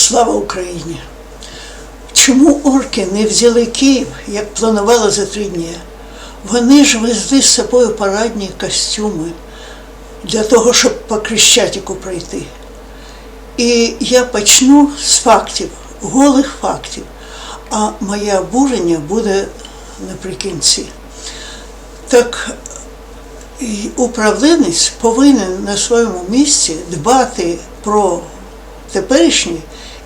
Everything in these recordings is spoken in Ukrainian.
Слава Україні! Чому орки не взяли Київ, як планували за три дні? Вони ж везли з собою парадні костюми для того, щоб по Крещатику пройти. І я почну з фактів, голих фактів, а моє обурення буде наприкінці. Так і управлінець повинен на своєму місці дбати про теперішнє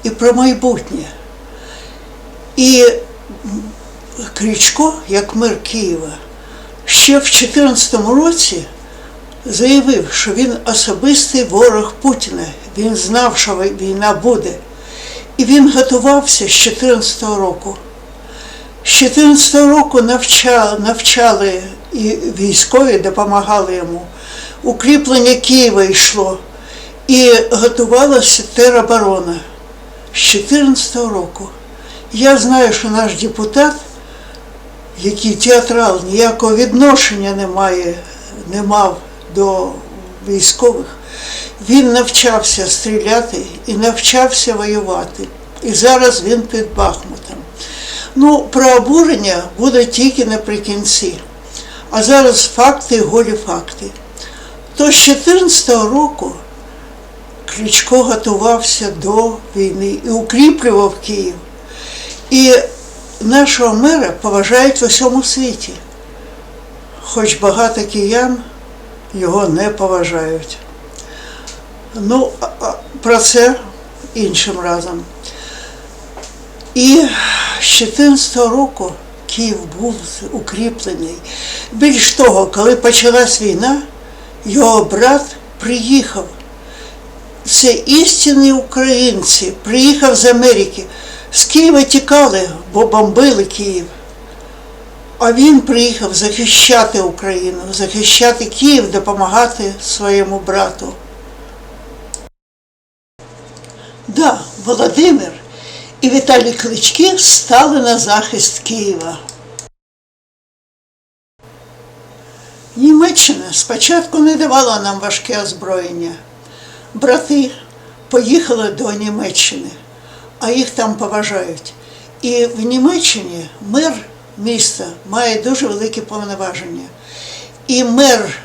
і про майбутнє. І Крічко, як мер Києва, ще в 2014 році заявив, що він особистий ворог Путіна. Він знав, що війна буде. І він готувався з 2014 року. З 2014 року навчали, навчали і військові допомагали йому. Укріплення Києва йшло і готувалася тероборона з 2014 року. Я знаю, що наш депутат, який театрал, ніякого відношення не має, не мав до військових, він навчався стріляти і навчався воювати. І зараз він під Бахмутом. Ну, про обурення буде тільки наприкінці. А зараз факти, голі факти. То з 2014 року Кличко готувався до війни і укріплював Київ. І нашого мера поважають в усьому світі, хоч багато киян його не поважають. Ну, про це іншим разом. І з 2014 року Київ був укріплений. Більш того, коли почалась війна, його брат приїхав. Це істинні українці, приїхав з Америки. З Києва тікали, бо бомбили Київ. А він приїхав захищати Україну, захищати Київ, допомагати своєму брату. Да, Володимир і Віталій Клички стали на захист Києва. Німеччина спочатку не давала нам важке озброєння. Брати поїхали до Німеччини, а їх там поважають. І в Німеччині мер міста має дуже великі повноваження. І мер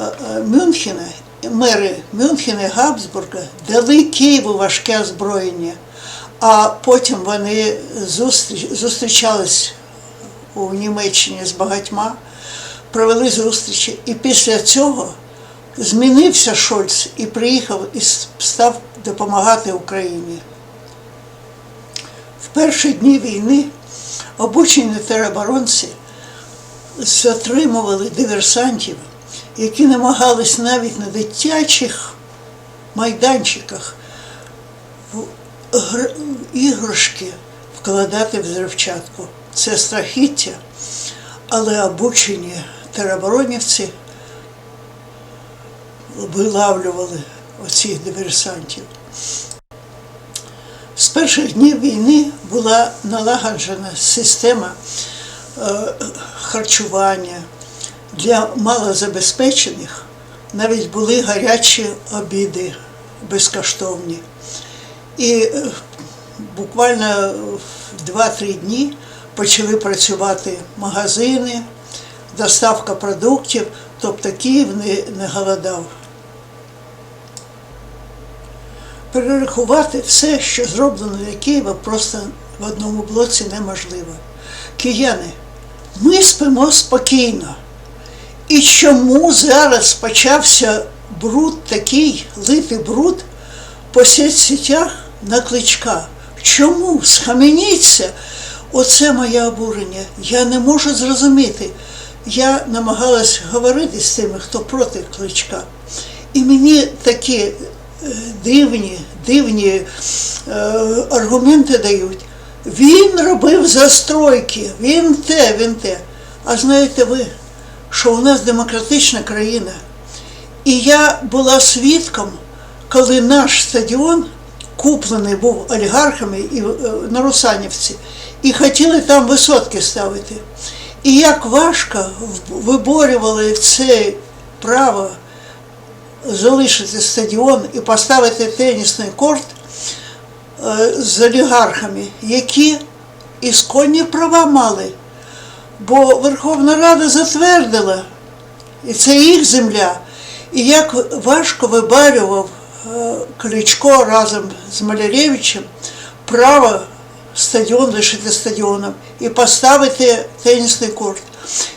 е, е, Мюнхена, мери Мюнхена і Габсбурга дали Києву важке озброєння, а потім вони зустрічались у Німеччині з багатьма, провели зустрічі. І після цього змінився Шольц і приїхав і став допомагати Україні. В перші дні війни обучені тероборонці затримували диверсантів, які намагались навіть на дитячих майданчиках в іграшки вкладати взривчатку. Це страхіття, але обучені тероборонівці вилавлювали оцих диверсантів. З перших днів війни була налагоджена система е, харчування для малозабезпечених. Навіть були гарячі обіди безкоштовні. І е, буквально в 2-3 дні почали працювати магазини, доставка продуктів, тобто Київ не, не голодав. Перерахувати все, що зроблено для Києва, просто в одному блоці неможливо. Кияни, ми спимо спокійно. І чому зараз почався бруд такий, лити бруд по сітях на кличка? Чому? Схаменіться? Оце моє обурення. Я не можу зрозуміти. Я намагалась говорити з тими, хто проти кличка. І мені такі дивні, дивні е, аргументи дають. Він робив застройки, він те, він те. А знаєте ви, що у нас демократична країна. І я була свідком, коли наш стадіон куплений був олігархами і, е, на Русанівці, і хотіли там висотки ставити. І як важко виборювали це право залишити стадіон і поставити тенісний корт, е, з олігархами, які ісконні права мали. Бо Верховна Рада затвердила, і це їх земля. І як важко вибарював е, Кличко разом з Маляревичем право стадіон лишити стадіоном і поставити тенісний корт.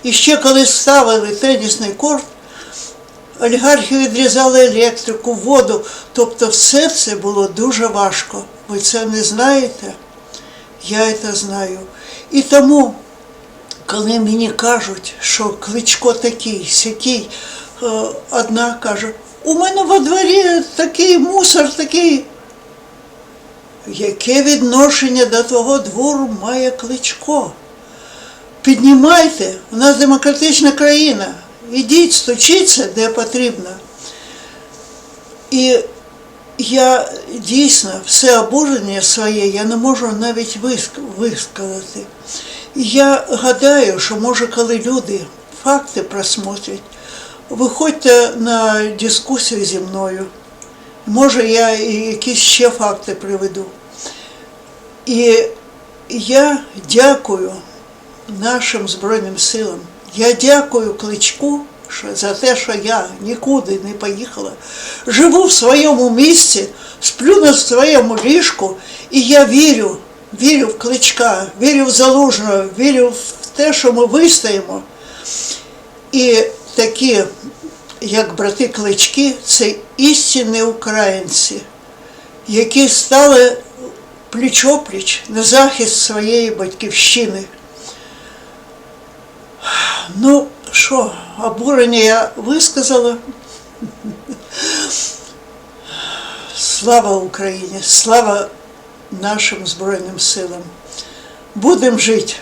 І ще коли ставили тенісний корт, олігархи відрізали електрику, воду. Тобто все це було дуже важко. Ви це не знаєте? Я це знаю. І тому, коли мені кажуть, що кличко такий, сякий, е, одна каже, у мене во дворі такий мусор, такий. Яке відношення до того двору має кличко? Піднімайте, у нас демократична країна. Ідіть, стучіться, де потрібно. І я дійсно все обурення своє я не можу навіть висказати. Я гадаю, що може, коли люди факти просмотрять, виходьте на дискусію зі мною. Може, я якісь ще факти приведу. І я дякую нашим Збройним силам. Я дякую Кличку за те, що я нікуди не поїхала. Живу в своєму місці, сплю на своєму ліжку, і я вірю, вірю в Кличка, вірю в Залужного, вірю в те, що ми вистоїмо. І такі, як брати Клички, це істинні українці, які стали пліч-опліч на захист своєї батьківщини. Ну, що, обурення я висказала. Слава Україні, слава нашим Збройним силам. Будемо жити.